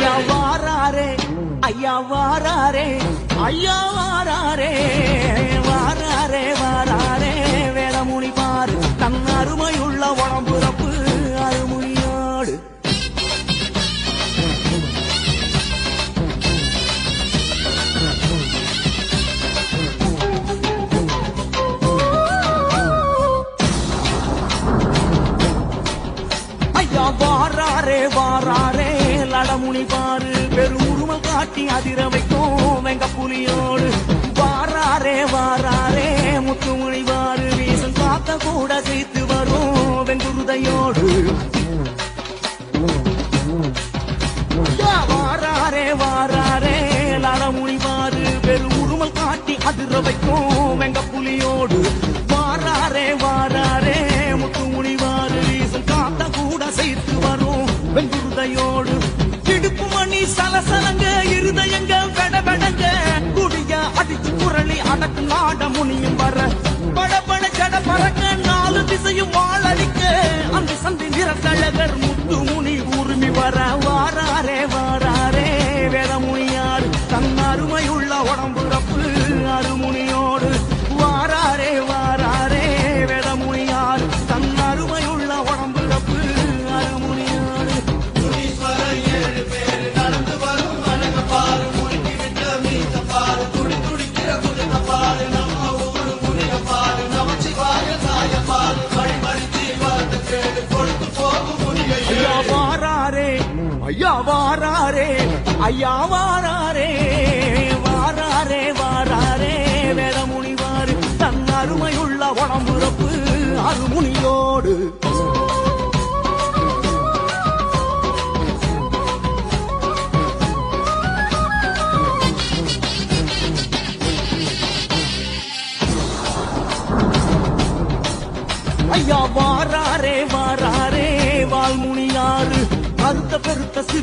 ஐயா வாராரே ஐயா வாராரே ஐயா வாராரே வாராரே வாராரே வேதமுனி பாரு தன் அருமையுள்ள உடம்புறப்பு அருமுனியோடு ஐயா வாராரே வாராரே அடமுனி பாரு. பெரும் உருமல் காட்டி அதிர வைக்கும் வெங்க புலியோடு வாராரே வாராரே முத்துமணி பாரு வீசன் காக்க கூட சேர்த்து வரும். குரலி நாட முனியும் வர ஐயா வாராரே வாராரே வாராரே. வேதமுனிவாறு தன் அருமையுள்ள உடம்புறப்பு அருமுனியோடு. ஐயா வாராரே வாராரே. வால்முனியாறு அறுத்த பெருத்த சிறுதையில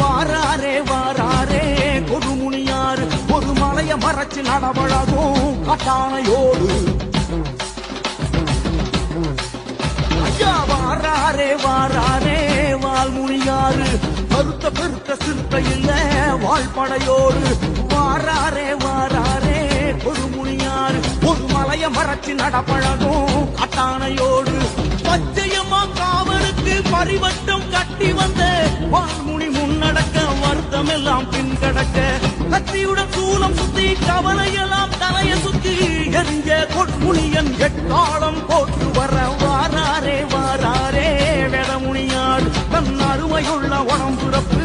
வாராரே வாராரே. கொடுமுனியாறு ஒரு மலைய மறைச்சு நடவழகும் கட்டானையோடு ஐயா வாராரே வாராரே. வால்முனியாறு கருத்த பெருத்த சிறுத்தையில் வாழ்படையோடு வாராரே வாராரே. கொடுமுனியாறு ஒரு மலைய மறைச்சு நடப்பழகும் கவலையெல்லாம் தலைய சுத்தி எரிஞ்ச கொட்முனியன் எட்டாளம் போட்டு வர வாராரே வாராரே. வேடமுனியாடு தன் அருமையுள்ள உடம்புறப்பு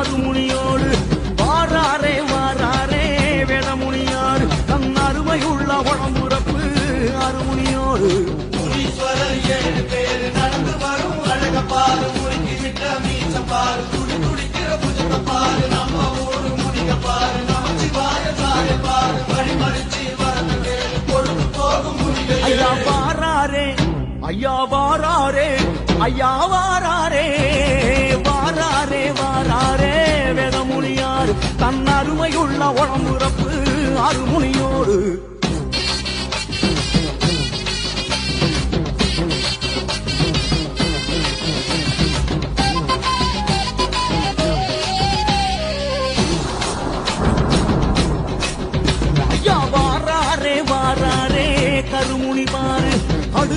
அருமுனியோடு. வாராரே வாராரே. வேடமுனியாடு தன் அருமையுள்ள உடம்புறப்பு அருமுனியோடு. துடி துடிக்கிற புஜத்தை பாரு. நம்ம ஊரு முடிக்க பாரு. ஐயா வாராரே ஐயா வாராரே ஐயா வாராரே வாராரே வாராரே வேதமுனியார் தன் அருமையுள்ள உடம்புறப்பு அருமுனியோடு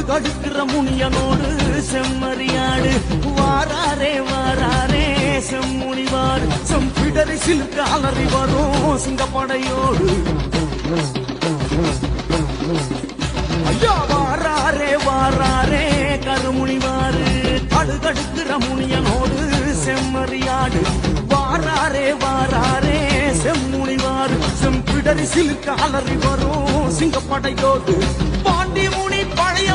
கடுக்கிற முனியனோடு செம்மறியாடு. வாராரே வாராரே செம்முனிவார் செம்பிடரை சிலுக்க அலறி வரும் சிங்கப்படையோடு. ஐயா வாராரே வாராரே கருமுனிவாரு கடுகடுக்கிற முனியனோடு செம்மறியாடு. வாராரே வாராரே செம்முனிவாரு செம்பிடரி சிலுக்க அலறி வரும் சிங்கப்படையோடு. பாண்டி முனி பழைய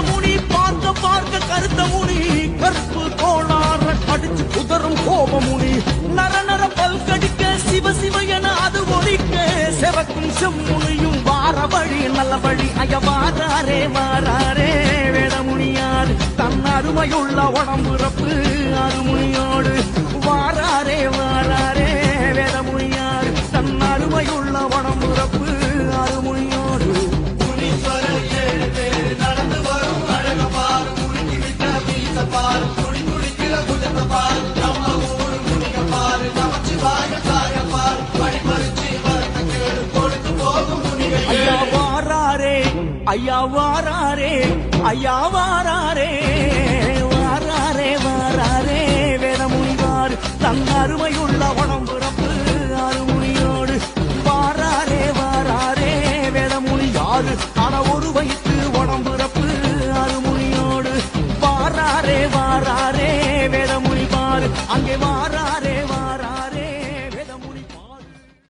பார்க்க கருத்த முனி கருப்பு கோளார அடிச்சு குதறும் கோப முனி. நர நர பல் கடிக்க சிவ சிவ என அது ஒழிக்க. செவக்கும் செம்முனியும் வார வழி நல்ல வழி ஐய வாராரே வாராரே வேடமுனியார். தன் அருமையுள்ள உடம்புற ஐயா வாராரே ஐயா வாராரே வாராரே வாராரே. வேதமுனிவார் தன் அருமையுள்ள உடம்புறப்பு அருமுனியோடு. வாராரே வாராரே. வேதமுனி யாரு ஆன ஒரு வயிற்று உடம்புறப்பு அருமுனியோடு. வாராரே வாராரே. வேதமுனிவார் அங்கே வாரா